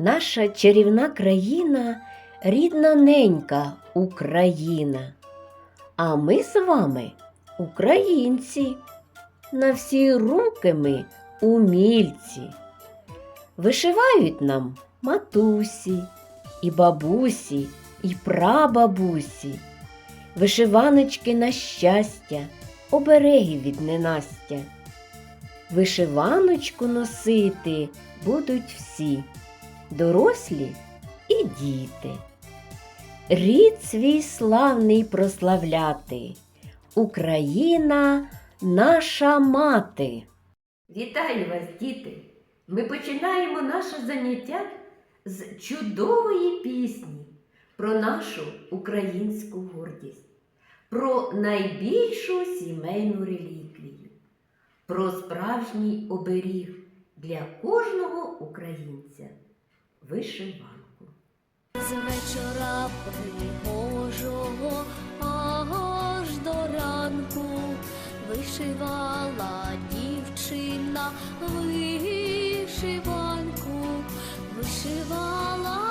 Наша чарівна країна рідна ненька Україна. А ми з вами українці. На всі руки ми умільці. Вишивають нам матусі, і бабусі, і прабабусі, вишиваночки на щастя, обереги від ненастя. Вишиваночку носити будуть всі, дорослі і діти. Рід свій славний прославляти, Україна наша мати. Вітаю вас, діти! Ми починаємо наше заняття з чудової пісні про нашу українську гордість, про найбільшу сімейну реліквію, про справжній оберіг для кожного українця вишиванку. З вечора пригожого аж до ранку вишивала дівчина вишиванку, вишивала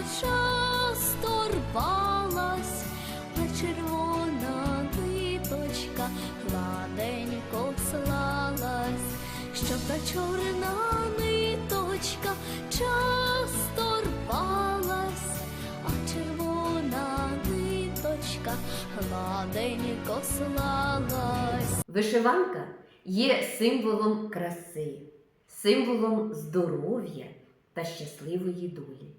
ниточка часто рвалась, а червона ниточка гладенько слалась, щоб та чорна ниточка часто рвалась, а червона ниточка гладенько слалась. Вишиванка є символом краси, символом здоров'я та щасливої долі.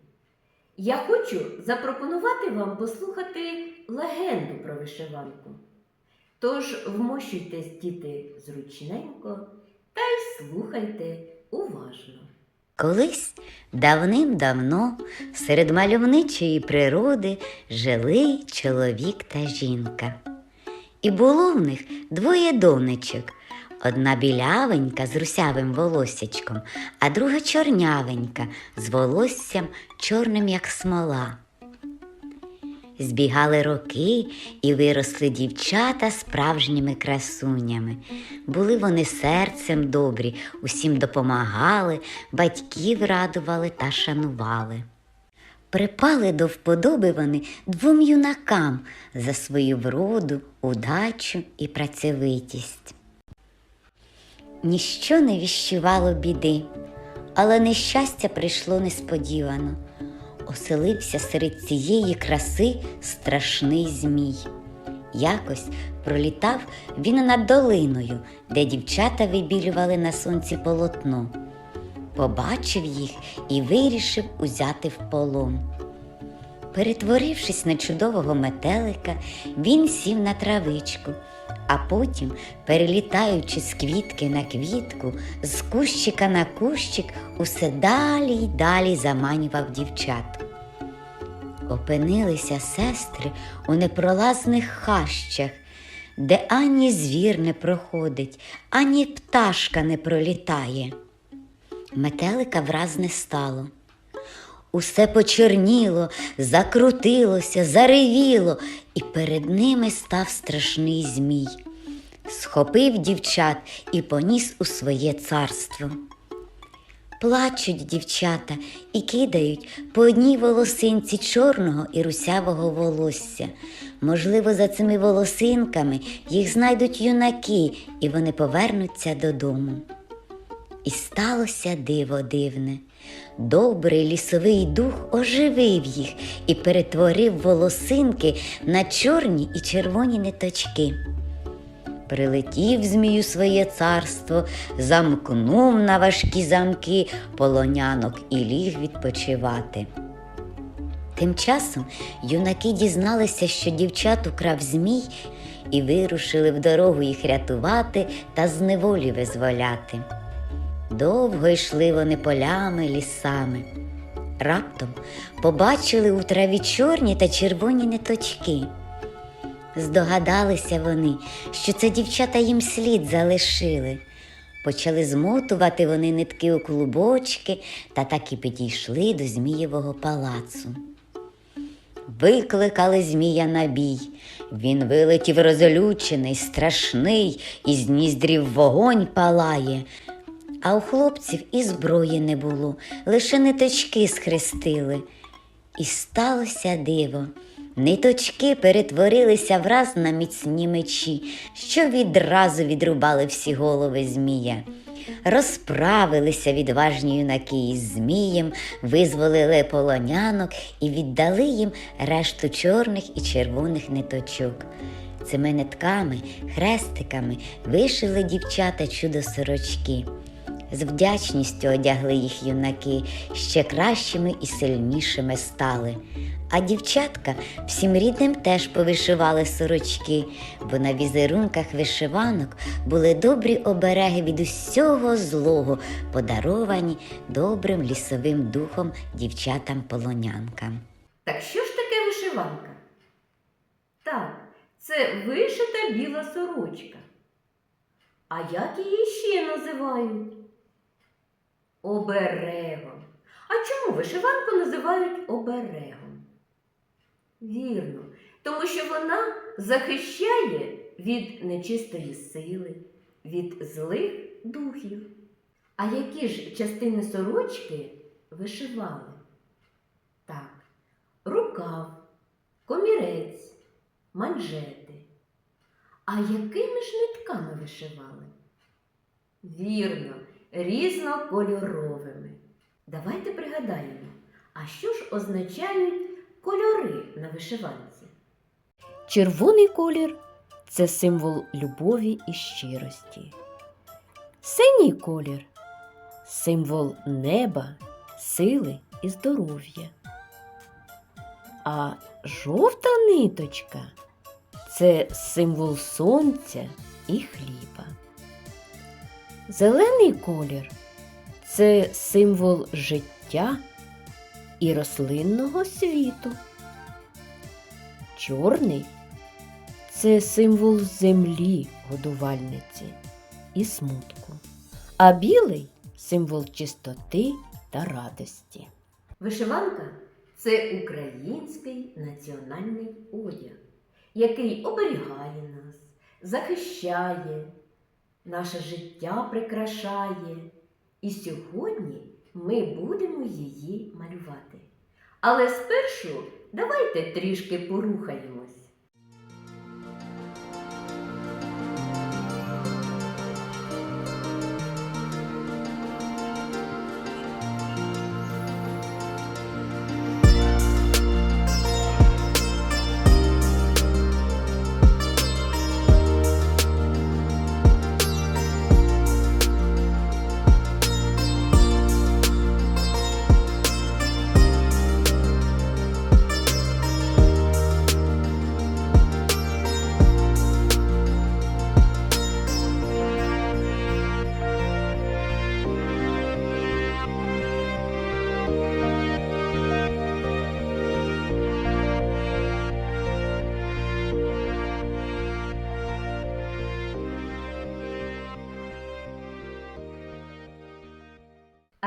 Я хочу запропонувати вам послухати легенду про вишиванку. Тож вмощуйтесь, діти, зручненько та й слухайте уважно. Колись давним-давно серед мальовничої природи жили чоловік та жінка. І було в них двоє донечок. Одна білявенька з русявим волоссячком, а друга чорнявенька з волоссям чорним, як смола. Збігали роки і виросли дівчата справжніми красунями. Були вони серцем добрі, усім допомагали, батьків радували та шанували. Припали до вподоби вони двом юнакам за свою вроду, удачу і працьовитість. Ніщо не віщувало біди, але нещастя прийшло несподівано. Оселився серед цієї краси страшний змій. Якось пролітав він над долиною, де дівчата вибілювали на сонці полотно. Побачив їх і вирішив узяти в полон. Перетворившись на чудового метелика, він сів на травичку, а потім, перелітаючи з квітки на квітку, з кущика на кущик, усе далі й далі заманював дівчат. Опинилися сестри у непролазних хащах, де ані звір не проходить, ані пташка не пролітає. Метелика враз не стало. Усе почорніло, закрутилося, заревіло, і перед ними став страшний змій. Схопив дівчат і поніс у своє царство. Плачуть дівчата і кидають по одній волосинці чорного і русявого волосся. Можливо, за цими волосинками їх знайдуть юнаки, і вони повернуться додому. І сталося диво дивне. Добрий лісовий дух оживив їх і перетворив волосинки на чорні і червоні ниточки. Прилетів змію своє царство, замкнув на важкі замки полонянок і ліг відпочивати. Тим часом юнаки дізналися, що дівчат украв змій, і вирушили в дорогу їх рятувати та з неволі визволяти. Довго йшли вони полями, лісами. Раптом побачили у траві чорні та червоні ниточки. Здогадалися вони, що це дівчата їм слід залишили. Почали змотувати вони нитки у клубочки та так і підійшли до Змієвого палацу. Викликали Змія на бій. Він вилетів розлючений, страшний, із ніздрів вогонь палає. А у хлопців і зброї не було, лише ниточки схрестили. І сталося диво. Ниточки перетворилися враз на міцні мечі, що відразу відрубали всі голови Змія. Розправилися відважні юнаки із Змієм, визволили полонянок і віддали їм решту чорних і червоних ниточок. Цими нитками, хрестиками вишили дівчата чудо сорочки. З вдячністю одягли їх юнаки, ще кращими і сильнішими стали. А дівчатка всім рідним теж повишивали сорочки, бо на візерунках вишиванок були добрі обереги від усього злого, подаровані добрим лісовим духом дівчатам-полонянкам. Так що ж таке вишиванка? Так, це вишита біла сорочка. А як її ще називають? Оберегом. А чому вишиванку називають оберегом? Вірно, тому що вона захищає від нечистої сили, від злих духів. А які ж частини сорочки вишивали? Так, рукав, комірець, манжети. А якими ж нитками вишивали? Вірно, різнокольоровими. Давайте пригадаємо, а що ж означають кольори на вишиванці? Червоний колір це символ любові і щирості. Синій колір символ неба, сили і здоров'я. А жовта ниточка це символ сонця і хліба. Зелений колір це символ життя і рослинного світу. Чорний це символ землі годувальниці і смутку. А білий символ чистоти та радості. Вишиванка це український національний одяг, який оберігає нас, захищає, наше життя прикрашає. І сьогодні ми будемо її малювати. Але спершу давайте трішки порухаємось.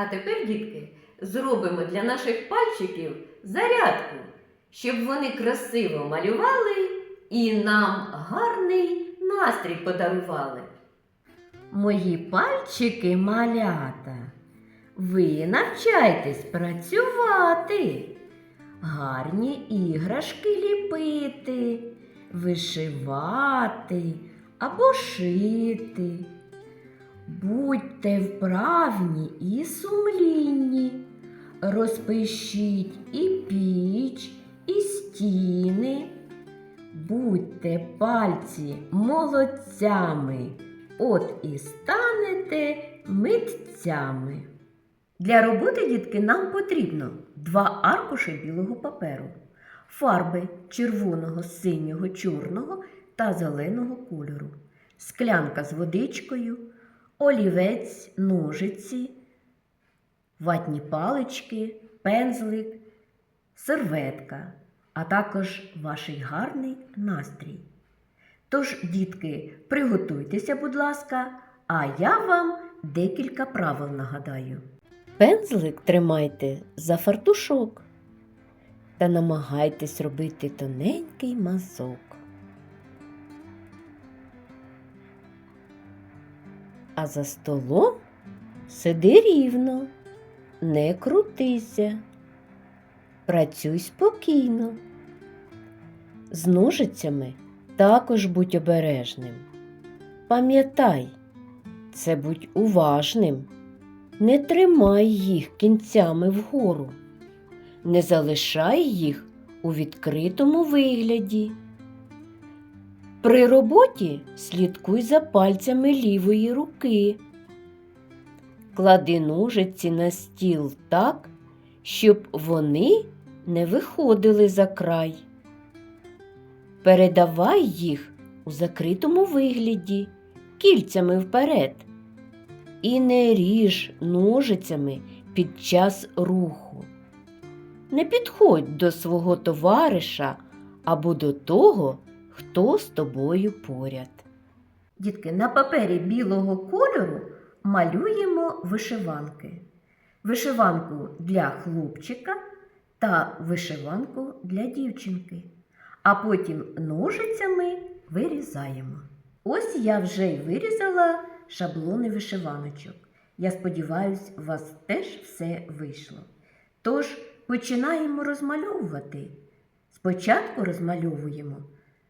А тепер, дітки, зробимо для наших пальчиків зарядку, щоб вони красиво малювали і нам гарний настрій подарували. Мої пальчики малята, ви навчайтесь працювати, гарні іграшки ліпити, вишивати або шити. Будьте вправні і сумлінні, розпишіть і піч, і стіни. Будьте пальці молодцями, от і станете митцями. Для роботи, дітки, нам потрібно два аркуші білого паперу, фарби червоного, синього, чорного та зеленого кольору, склянка з водичкою, олівець, ножиці, ватні палички, пензлик, серветка, а також ваш гарний настрій. Тож, дітки, приготуйтеся, будь ласка, а я вам декілька правил нагадаю. Пензлик тримайте за фартушок та намагайтесь робити тоненький мазок. А за столом сиди рівно, не крутися, працюй спокійно. З ножицями також будь обережним. Пам'ятай, це будь уважним. Не тримай їх кінцями вгору, не залишай їх у відкритому вигляді. При роботі слідкуй за пальцями лівої руки. Клади ножиці на стіл так, щоб вони не виходили за край. Передавай їх у закритому вигляді, кільцями вперед. І не ріж ножицями під час руху. Не підходь до свого товариша або до того, хто з тобою поряд. Дітки, на папері білого кольору малюємо вишиванки. Вишиванку для хлопчика та вишиванку для дівчинки. А потім ножицями вирізаємо. Ось я вже й вирізала шаблони вишиваночок. Я сподіваюся, у вас теж все вийшло. Тож починаємо розмальовувати. Спочатку розмальовуємо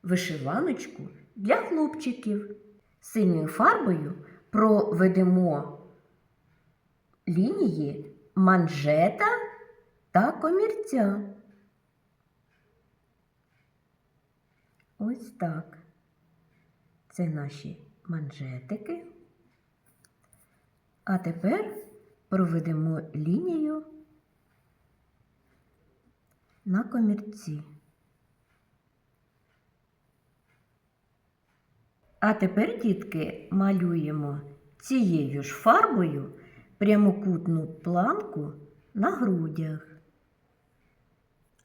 вишиваночку для хлопчиків. Синьою фарбою проведемо лінії манжета та комірця. Ось так. Це наші манжетики. А тепер проведемо лінію на комірці. А тепер, дітки, малюємо цією ж фарбою прямокутну планку на грудях.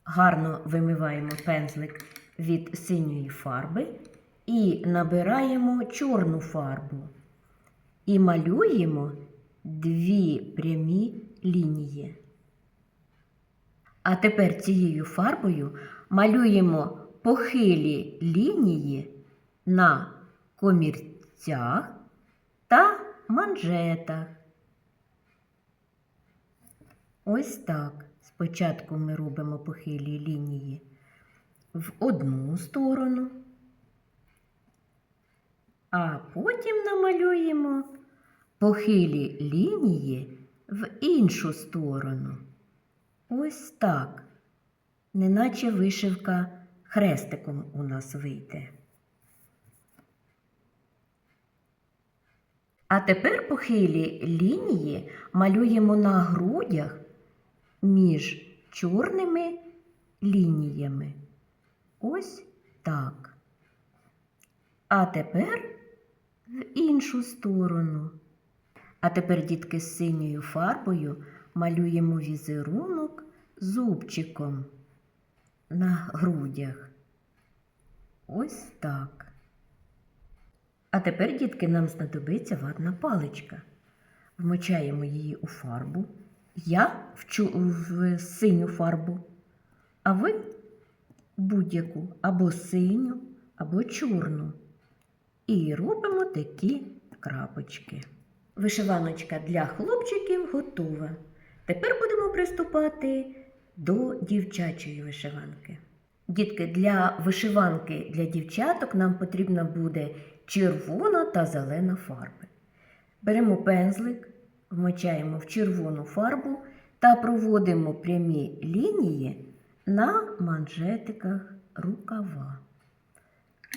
Гарно вимиваємо пензлик від синьої фарби і набираємо чорну фарбу. І малюємо дві прямі лінії. А тепер цією фарбою малюємо похилі лінії на комірцях та манжетах. Ось так. Спочатку ми робимо похилі лінії в одну сторону, а потім намалюємо похилі лінії в іншу сторону. Ось так, неначе вишивка хрестиком у нас вийде. А тепер похилі лінії малюємо на грудях між чорними лініями. Ось так. А тепер в іншу сторону. А тепер, дітки, з синьою фарбою малюємо візерунок зубчиком на грудях. Ось так. А тепер, дітки, нам знадобиться ватна паличка. Вмочаємо її у фарбу. Я в, чу- в синю фарбу, а ви будь-яку або синю, або чорну. І робимо такі крапочки. Вишиваночка для хлопчиків готова. Тепер будемо приступати до дівчачої вишиванки. Дітки, для вишиванки для дівчаток нам потрібна буде червона та зелена фарби. Беремо пензлик, вмочаємо в червону фарбу та проводимо прямі лінії на манжетиках рукава.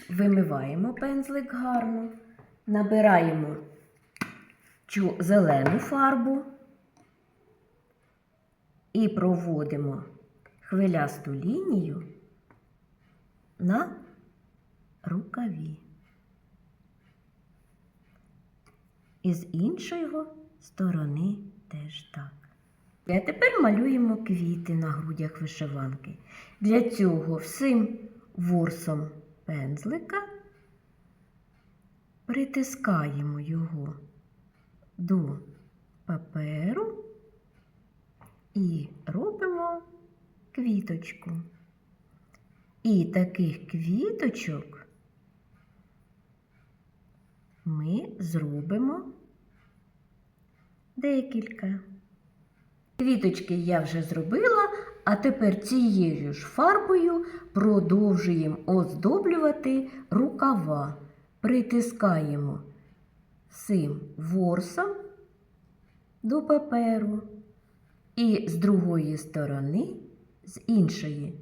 Вимиваємо пензлик гарно, набираємо чу- зелену фарбу і проводимо хвилясту лінію на рукаві. І з іншої сторони теж так. А тепер малюємо квіти на грудях вишиванки. Для цього всім ворсом пензлика притискаємо його до паперу і робимо квіточку. І таких квіточок ми зробимо декілька. Квіточки я вже зробила, а тепер цією ж фарбою продовжуємо оздоблювати рукава. Притискаємо цим ворсом до паперу і з другої сторони, з іншої,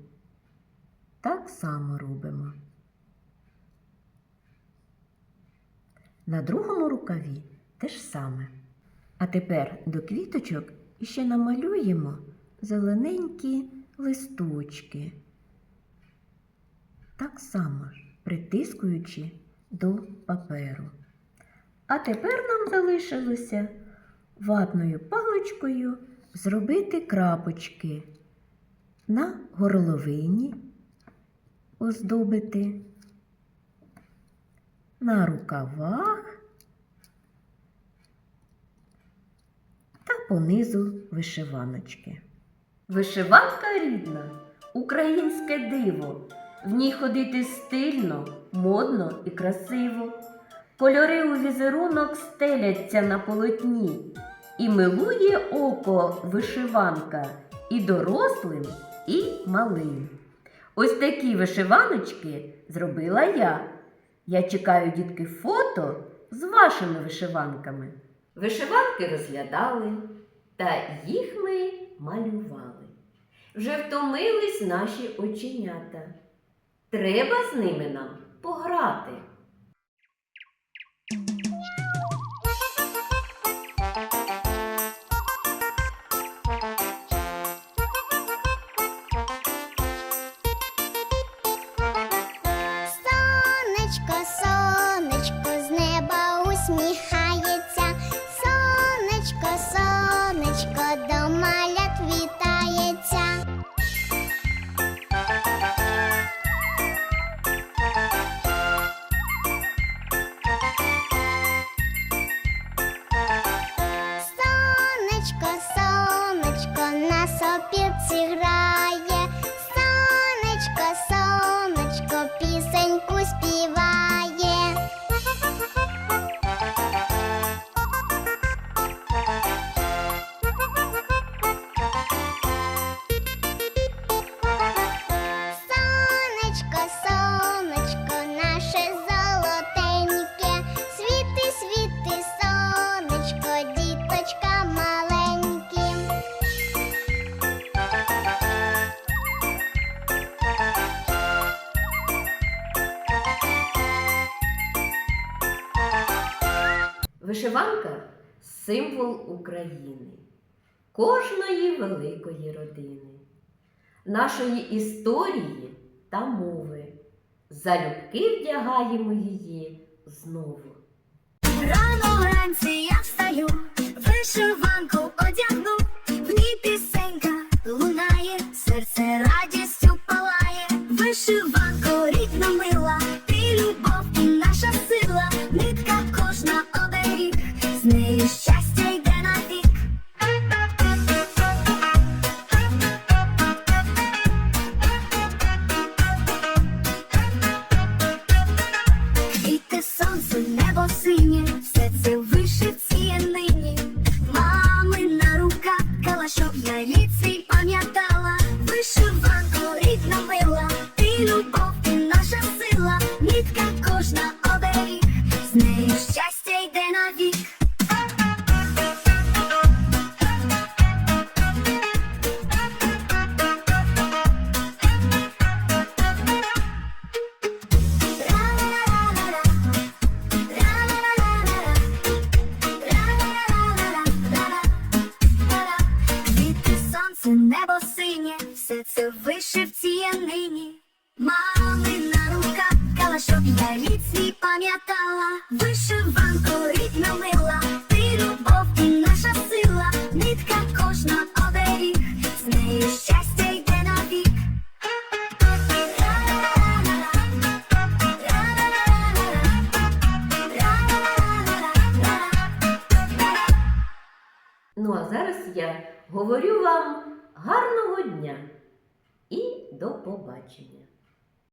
так само робимо. На другому рукаві те ж саме. А тепер до квіточок ще намалюємо зелененькі листочки. Так само ж притискуючи до паперу. А тепер нам залишилося ватною паличкою зробити крапочки на горловині, оздобити, на рукавах та понизу вишиваночки. Вишиванка рідна, українське диво. В ній ходити стильно, модно і красиво. Кольори у візерунок стеляться на полотні, і милує око вишиванка і дорослим, і малим. Ось такі вишиваночки зробила я. Я чекаю, дітки, фото з вашими вишиванками. Вишиванки розглядали, та їх ми малювали. Вже втомились наші оченята. Треба з ними нам пограти. Вишиванка символ України, кожної великої родини, нашої історії та мови. Залюбки вдягаємо її знову. Рано вранці я встаю, вишиванку одягну, в ній пісенька лунає, серце радістю палає, вишиванко синє, вишивці я нині, малина рука, калашок я рід свій пам'ятала, вишиванку рідно мила, ти любов і наша сила, нитка кожна оберіг, з нею щастя йде навік. Ну а зараз я говорю вам гарного дня до побачення.